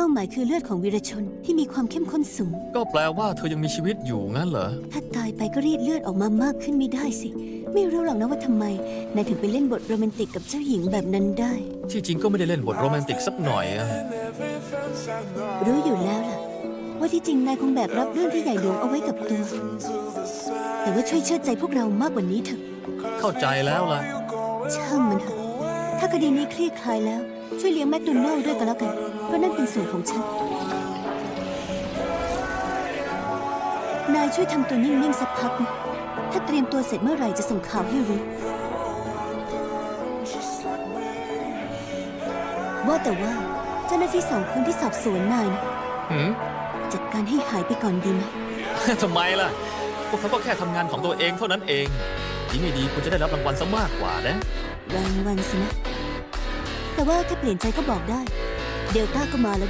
เป้าหมายคือเลือดของวีรชนที่มีความเข้มข้นสูง ก็แปลว่าเธอยังมีชีวิตอยู่งั้นเหรอ ถ้าตายไปก็รีดเลือดออกมามากขึ้นไม่ได้สิ ไม่รู้หรอกนะว่าทำไมนายถึงไปเล่นบทโรแมนติกกับเจ้าหญิงแบบนั้นได้ ที่จริงก็ไม่ได้เล่นบทโรแมนติกสักหน่อยอะรู้อยู่แล้วล่ะ ว่าที่จริงนายคงแบกรับเรื่องที่ใหญ่หลวงเอาไว้กับตัวแต่ว่าช่วยเชื่อใจพวกเรามากกว่านี้เถอะ เข้าใจแล้วล่ะ ช่างมันเถอะ ถ้าคดีนี้คลี่คลายแล้ว ช่วยเลี้ยงแมคโดนัลด์ด้วยก็แล้วกัน เพราะนั่นเป็นส่วนของฉัน นายช่วยทำตัวนิ่งๆสักพักนะถ้าเตรียมตัวเสร็จเมื่อไหร่จะส่งข่าวให้รู้ ว่าแต่ว่าเจ้าหน้าที่สองคนที่สอบสวนนายนะหืมจัดการให้หายไปก่อนดีไหม ทำไมล่ะ พวกเขาก็แค่ทำงานของตัวเองเท่านั้นเอง ดีไม่ดีคุณจะได้รับรางวัลซะมากกว่านะ รางวัลสินะ แต่ว่าถ้าเปลี่ยนใจก็บอกได้ เดลต้าก็มาแล้วด้วย